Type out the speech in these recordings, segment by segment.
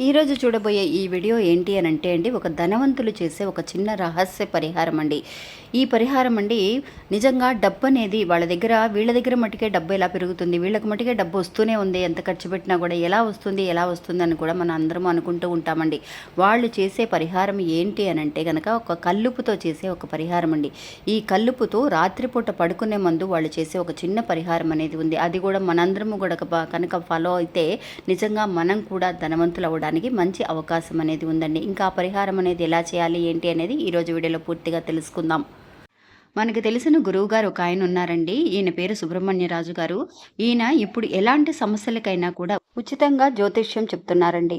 ఈరోజు చూడబోయే ఈ వీడియో ఏంటి అని అంటే అండి ఒక ధనవంతులు చేసే ఒక చిన్న రహస్య పరిహారం అండి. ఈ పరిహారం అండి నిజంగా డబ్బు అనేది వాళ్ళ దగ్గర వీళ్ళ దగ్గర మటుకే డబ్బు ఎలా పెరుగుతుంది వీళ్ళకి మటుకే డబ్బు వస్తూనే ఉంది ఎంత ఖర్చు పెట్టినా కూడా ఎలా వస్తుంది ఎలా వస్తుంది అని కూడా మనం అందరం అనుకుంటూ ఉంటామండి. వాళ్ళు చేసే పరిహారం ఏంటి అని అంటే కనుక ఒక కల్లుపుతో చేసే ఒక పరిహారం అండి. ఈ కల్లుపుతో రాత్రిపూట పడుకునే మందు వాళ్ళు చేసే ఒక చిన్న పరిహారం అనేది ఉంది. అది కూడా మనందరము కూడా కనుక- ఫాలో అయితే నిజంగా మనం కూడా ధనవంతులు అవ్వడం అవ్వడానికి మంచి అవకాశం అనేది ఉందండి. ఇంకా పరిహారం అనేది ఎలా చేయాలి ఏంటి అనేది ఈరోజు వీడియోలో పూర్తిగా తెలుసుకుందాం. మనకు తెలిసిన గురువు గారు ఒక ఆయన ఉన్నారండి. ఈయన పేరు సుబ్రహ్మణ్యరాజు గారు. ఈయన ఇప్పుడు ఎలాంటి సమస్యలకైనా కూడా ఉచితంగా జ్యోతిష్యం చెప్తున్నారండి.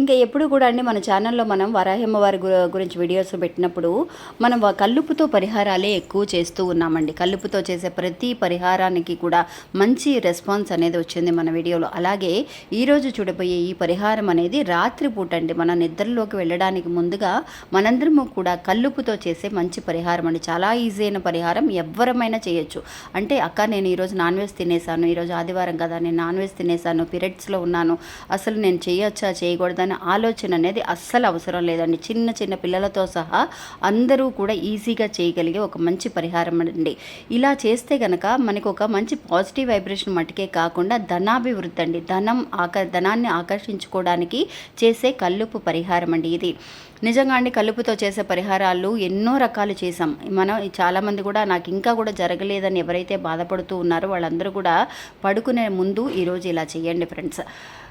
ఇంకా ఎప్పుడు కూడా అండి మన ఛానల్లో మనం వరాహమ్మవారి గురించి వీడియోస్ పెట్టినప్పుడు మనం కల్లుపుతో పరిహారాలే ఎక్కువ చేస్తూ ఉన్నామండి. కల్లుపుతో చేసే ప్రతి పరిహారానికి కూడా మంచి రెస్పాన్స్ అనేది వచ్చింది మన వీడియోలో. అలాగే ఈరోజు చూడబోయే ఈ పరిహారం అనేది రాత్రిపూట అండి. మన నిద్రలోకి వెళ్ళడానికి ముందుగా మనందరము కూడా కల్లుపుతో చేసే మంచి పరిహారం అండి. చాలా ఈజీ అయిన పరిహారం ఎవ్వరమైనా చేయొచ్చు. అంటే అక్క నేను ఈరోజు నాన్ వెజ్ తినేసాను. ఈరోజు ఆదివారం కదా నేను నాన్ వెజ్ తినేసాను పీరియడ్స్లో ఉన్నాను. అసలు నేను చేయొచ్చా చేయకూడదనే ఆలోచన అనేది అస్సలు అవసరం లేదండి. చిన్న చిన్న పిల్లలతో సహా అందరూ కూడా ఈజీగా చేయగలిగే ఒక మంచి పరిహారం అండి. ఇలా చేస్తే కనుక మనకు ఒక మంచి పాజిటివ్ వైబ్రేషన్ మటుకే కాకుండా ధనాభివృద్ధి అండి. ధనం ఆక ధనాన్ని ఆకర్షించుకోవడానికి చేసే కల్లుపు పరిహారం అండి ఇది. నిజంగా అండి కలుపుతో చేసే పరిహారాలు ఎన్నో రకాలు చేసాం మనం చాలామంది కూడా నాకు ఇంకా కూడా జరగలేదని ఎవరైతే బాధపడుతూ ఉన్నారో వాళ్ళందరూ కూడా పడుకునే ముందు ఈరోజు ఇలా చేయండి ఫ్రెండ్స్.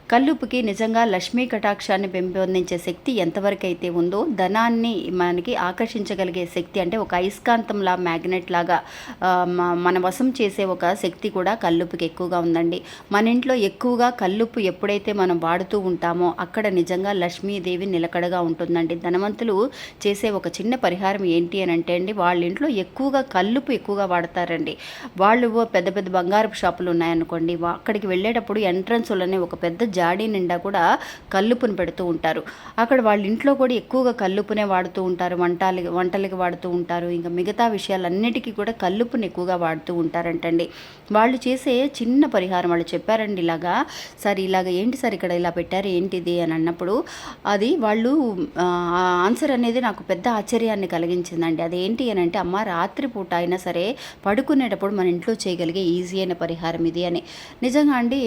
కల్లుపుకి నిజంగా లక్ష్మీ కటాక్షాన్ని పెంపొందించే శక్తి ఎంతవరకైతే ఉందో ధనాన్ని మనకి ఆకర్షించగలిగే శక్తి అంటే ఒక అయస్కాంతంలా మ్యాగ్నెట్ లాగా మన వశం చేసే ఒక శక్తి కూడా కల్లుపుకి ఎక్కువగా ఉందండి. మన ఇంట్లో ఎక్కువగా కల్లుపు ఎప్పుడైతే మనం వాడుతూ ఉంటామో అక్కడ నిజంగా లక్ష్మీదేవి నిలకడగా ఉంటుందండి. ధనవంతులు చేసే ఒక చిన్న పరిహారం ఏంటి అని అంటే అండి వాళ్ళ ఇంట్లో ఎక్కువగా కల్లుపు ఎక్కువగా వాడతారండి. వాళ్ళు పెద్ద పెద్ద బంగారపు షాపులు ఉన్నాయనుకోండి అక్కడికి వెళ్ళేటప్పుడు ఎంట్రన్స్లోనే ఒక పెద్ద జాడీ నిండా కూడా కల్లుపుని పెడుతూ ఉంటారు. అక్కడ వాళ్ళ ఇంట్లో కూడా ఎక్కువగా కల్లుపునే వాడుతూ ఉంటారు. వంటలు వంటలకి వాడుతూ ఉంటారు. ఇంకా మిగతా విషయాలన్నిటికీ కూడా కల్లుపుని ఎక్కువగా వాడుతూ ఉంటారంటండి. వాళ్ళు చేసే చిన్న పరిహారం వాళ్ళు చెప్పారండి ఇలాగా. సార్ ఇలాగ ఏంటి సార్ ఇక్కడ ఇలా పెట్టారు? ఏంటిది? అని అన్నప్పుడు అది వాళ్ళు ఆ ఆన్సర్ అనేది నాకు పెద్ద ఆశ్చర్యాన్ని కలిగించిందండి. అదేంటి? అని అంటే అమ్మ రాత్రిపూట అయినా సరే పడుకునేటప్పుడు మన ఇంట్లో చేయగలిగే ఈజీ అయిన పరిహారం ఇది అని. నిజంగా అండి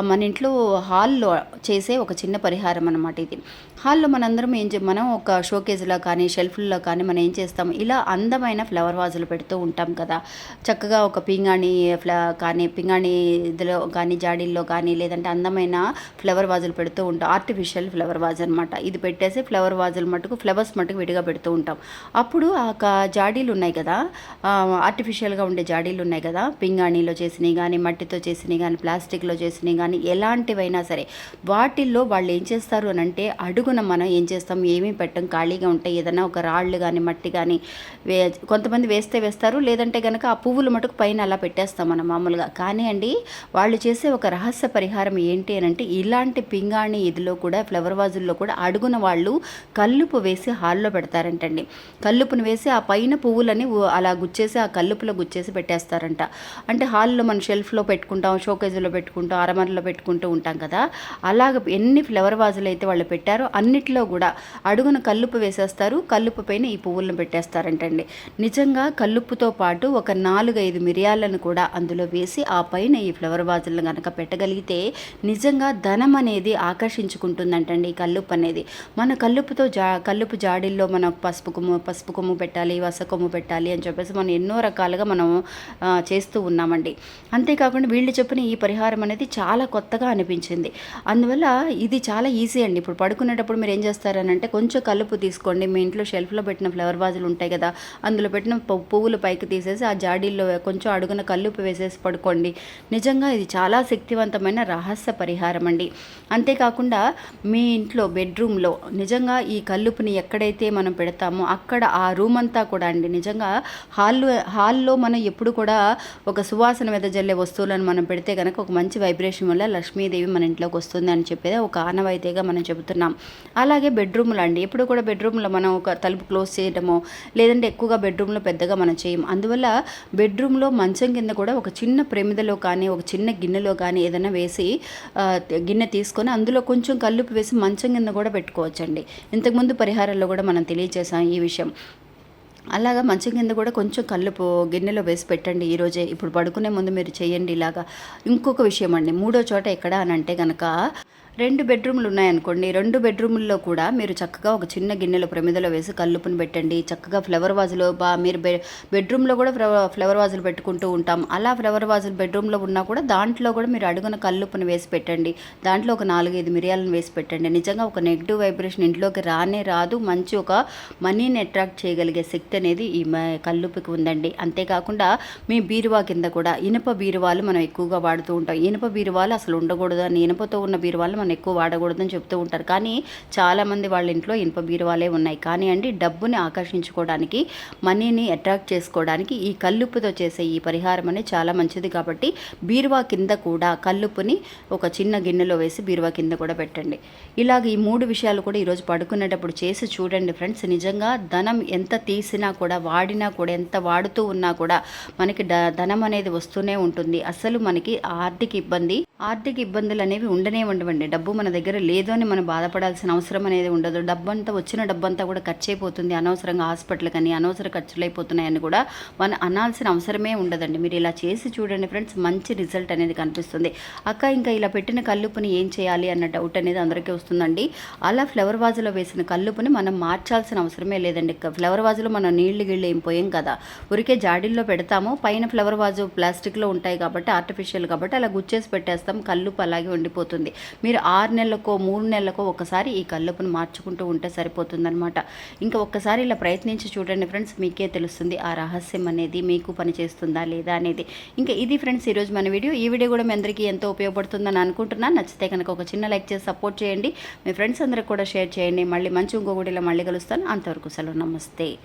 మన ఇంట్లో హాల్లో చేసే ఒక చిన్న పరిహారం అన్నమాట ఇది. హాల్లో మనందరం ఏం చే మనం ఒక షోకేజ్లో కానీ షెల్ఫ్ల్లో కానీ మనం ఏం చేస్తాం? ఇలా అందమైన ఫ్లవర్ వాజులు పెడుతూ ఉంటాం కదా. చక్కగా ఒక పింగాణి ఫ్ల కానీ పింగాణి ఇదిలో కానీ జాడీల్లో కానీ లేదంటే అందమైన ఫ్లవర్ వాజులు పెడుతూ ఉంటాం. ఆర్టిఫిషియల్ ఫ్లవర్ వాజ్ అనమాట ఇది పెట్టేసి ఫ్లవర్ వాజులు మటుకు ఫ్లవర్స్ మటుకు విడిగా పెడుతూ ఉంటాం. అప్పుడు ఆ జాడీలు ఉన్నాయి కదా. ఆర్టిఫిషియల్గా ఉండే జాడీలు ఉన్నాయి కదా. పింగాణిలో చేసినవి కానీ మట్టితో చేసినవి కానీ ప్లాస్టిక్లో చేసినవి కానీ ఎలాంటివైనా సరే వాటిల్లో వాళ్ళు ఏం చేస్తారు అని అంటే అడుగు అడుగున మనం ఏం చేస్తాం? ఏమీ పెట్టం? ఖాళీగా ఉంటాయి ఏదైనా ఒక రాళ్ళు కానీ మట్టి కానీ వే కొంతమంది వేస్తే వేస్తారు. లేదంటే కనుక ఆ పువ్వులు మటుకు పైన అలా పెట్టేస్తాం మనం మామూలుగా. కానీ అండి వాళ్ళు చేసే ఒక రహస్య పరిహారం ఏంటి అని అంటే ఇలాంటి పింగాణి ఇదిలో కూడా ఫ్లవర్ వాజుల్లో కూడా అడుగున వాళ్ళు కల్లుపు వేసి హాల్లో పెడతారంటండి. కల్లుపును వేసి ఆ పైన పువ్వులని అలా గుచ్చేసి ఆ కల్లుపులో గుచ్చేసి పెట్టేస్తారంట. అంటే హాల్లో మనం షెల్ఫ్లో పెట్టుకుంటాం షోకేజ్లో పెట్టుకుంటాం అరమరలో పెట్టుకుంటూ ఉంటాం కదా. అలాగ ఎన్ని ఫ్లవర్ వాజులు అయితే వాళ్ళు పెట్టారో అన్నిట్లో కూడా అడుగున కల్లుపు వేసేస్తారు. కల్లుపు పైన ఈ పువ్వులను పెట్టేస్తారంటండి. నిజంగా కల్లుప్పుతో పాటు ఒక నాలుగైదు మిరియాలను కూడా అందులో వేసి ఆ పైన ఈ ఫ్లవర్ వాజులను కనుక పెట్టగలిగితే నిజంగా ధనం అనేది ఆకర్షించుకుంటుందంటండి ఈ కల్లుప్పు అనేది. మన కల్లుపుతో జా కల్లుపు జాడీల్లో మనం పసుపు కొమ్ము పసుపు కొమ్ము పెట్టాలి వస కొమ్ము పెట్టాలి అని చెప్పేసి మనం ఎన్నో రకాలుగా మనం చేస్తూ ఉన్నామండి. అంతేకాకుండా వీళ్ళు చెప్పిన ఈ పరిహారం అనేది చాలా కొత్తగా అనిపించింది. అందువల్ల ఇది చాలా ఈజీ అండి. ఇప్పుడు పడుకునేటప్పుడు పడుకునేటప్పుడు మీరు ఏం చేస్తారని అంటే కొంచెం కలుపు తీసుకోండి. మీ ఇంట్లో షెల్ఫ్లో పెట్టిన ఫ్లవర్ వాజులు ఉంటాయి కదా అందులో పెట్టిన పువ్వులు పైకి తీసేసి ఆ జాడీల్లో కొంచెం అడుగున కల్లుపు వేసేసి పడుకోండి. నిజంగా ఇది చాలా శక్తివంతమైన రహస్య పరిహారం అండి. అంతేకాకుండా మీ ఇంట్లో బెడ్రూమ్లో నిజంగా ఈ కల్లుపుని ఎక్కడైతే మనం పెడతామో అక్కడ ఆ రూమ్ అంతా కూడా అండి నిజంగా హాల్లో హాల్లో మనం ఎప్పుడు కూడా ఒక సువాసన వెదజల్లే వస్తువులను మనం పెడితే కనుక ఒక మంచి వైబ్రేషన్ వల్ల లక్ష్మీదేవి మన ఇంట్లోకి వస్తుంది అని చెప్పేది ఒక ఆనవాయితీగా మనం చెబుతున్నాం. అలాగే బెడ్రూమ్లు అండి. ఎప్పుడు కూడా బెడ్రూమ్లో మనం ఒక తలుపు క్లోజ్ చేయడమో లేదంటే ఎక్కువగా బెడ్రూమ్లో పెద్దగా మనం చేయం అందువల్ల బెడ్రూమ్లో మంచం కింద కూడా ఒక చిన్న ప్రమిదలో కానీ ఒక చిన్న గిన్నెలో కానీ ఏదైనా వేసి గిన్నె తీసుకొని అందులో కొంచెం కల్లుపు వేసి మంచం కింద కూడా పెట్టుకోవచ్చండి. ఇంతకుముందు పరిహారాల్లో కూడా మనం తెలియజేసాం ఈ విషయం. అలాగా మంచం కింద కూడా కొంచెం కల్లుపు గిన్నెలో వేసి పెట్టండి. ఈరోజే ఇప్పుడు పడుకునే ముందు మీరు చేయండి ఇలాగా. ఇంకొక విషయం అండి. మూడో చోట ఎక్కడ అని అంటే కనుక రెండు బెడ్రూమ్లు ఉన్నాయనుకోండి రెండు బెడ్రూముల్లో కూడా మీరు చక్కగా ఒక చిన్న గిన్నెలో ప్రమిదలో వేసి కల్లుపుని పెట్టండి. చక్కగా ఫ్లవర్ వాజులో బా మీరు బె బెడ్రూమ్లో కూడా ఫ్లవర్ ఫ్లవర్ వాజులు పెట్టుకుంటూ ఉంటాం. అలా ఫ్లవర్ వాజులు బెడ్రూమ్లో ఉన్నా కూడా దాంట్లో కూడా మీరు అడుగున కల్లుపుని వేసి పెట్టండి. దాంట్లో ఒక నాలుగైదు మిరియాలను వేసి పెట్టండి. నిజంగా ఒక నెగిటివ్ వైబ్రేషన్ ఇంట్లోకి రానే రాదు. మంచి ఒక మనీని అట్రాక్ట్ చేయగలిగే శక్తి అనేది ఈ మ- కల్లుపుకి ఉందండి. అంతేకాకుండా మీ బీరువా కింద కూడా ఇనుప బీరువాలు మనం ఎక్కువగా వాడుతూ ఉంటాం. ఇనుప బీరువాలు అసలు ఉండకూడదు అని ఇనుపతో ఉన్న బీరువాలు మనం ఎక్కువ వాడకూడదని చెప్తూ ఉంటారు. కానీ చాలామంది వాళ్ళ ఇంట్లో ఇనుప బీరువాలే ఉన్నాయి. కానీ అండి డబ్బుని ఆకర్షించుకోవడానికి మనీని అట్రాక్ట్ చేసుకోవడానికి ఈ కల్లుపుతో చేసే ఈ పరిహారం అనేది చాలా మంచిది కాబట్టి బీరువా కింద కూడా కల్లుపుని ఒక చిన్న గిన్నెలో వేసి బీరువా కింద కూడా పెట్టండి. ఇలాగ ఈ మూడు విషయాలు కూడా ఈరోజు పడుకునేటప్పుడు చేసి చూడండి ఫ్రెండ్స్. నిజంగా ధనం ఎంత తీసినా కూడా వాడినా కూడా ఎంత వాడుతూ ఉన్నా కూడా మనకి డ- ధనం అనేది వస్తూనే ఉంటుంది. అసలు మనకి ఆర్థిక ఇబ్బంది ఆర్థిక ఇబ్బందులు అనేవి ఉండనే ఉండవండి. డబ్బు మన దగ్గర లేదు అని మనం బాధపడాల్సిన అవసరం అనేది ఉండదు. డబ్బంతా వచ్చిన డబ్బంతా కూడా ఖర్చు అయిపోతుంది అనవసరంగా హాస్పిటల్ కానీ అనవసర ఖర్చులు అయిపోతున్నాయని కూడా మనం అనాల్సిన అవసరమే ఉండదండి. మీరు ఇలా చేసి చూడండి ఫ్రెండ్స్ మంచి రిజల్ట్ అనేది కనిపిస్తుంది. అక్క ఇంకా ఇలా పెట్టిన కల్లుపుని ఏం చేయాలి అన్న డౌట్ అనేది అందరికీ వస్తుందండి. అలా ఫ్లవర్ వాజులో వేసిన కల్లుపుని మనం మార్చాల్సిన అవసరమే లేదండి ఫ్లవర్ వాజులో మనం నీళ్ళు గిళ్ళు ఏం పోయాం కదా. ఉరికే జాడీల్లో పెడతాము. పైన ఫ్లవర్ వాజు ప్లాస్టిక్లో ఉంటాయి కాబట్టి ఆర్టిఫిషియల్ కాబట్టి అలా గుచ్చేసి పెట్టేస్తాం. కల్లుపు అలాగే ఉండిపోతుంది. మీరు ఆరు నెలలకో మూడు నెలలకో ఒకసారి ఈ కల్లుపును మార్చుకుంటూ ఉంటే సరిపోతుందనమాట ఇంకా ఒక్కసారి ఇలా ప్రయత్నించి చూడండి ఫ్రెండ్స్ మీకే తెలుస్తుంది ఆ రహస్యం అనేది మీకు పనిచేస్తుందా లేదా అనేది. ఇంకా ఇది ఫ్రెండ్స్ ఈరోజు మన వీడియో. ఈ వీడియో కూడా మీ అందరికీ ఎంతో ఉపయోగపడుతుందని అనుకుంటున్నాను. నచ్చితే కనుక ఒక చిన్న లైక్ చేసి సపోర్ట్ చేయండి. మీ ఫ్రెండ్స్ అందరికి కూడా షేర్ చేయండి. మళ్ళీ మంచి ఇంకో ఇలా మళ్ళీ కలుస్తాను. అంతవరకు సెలవు. నమస్తే.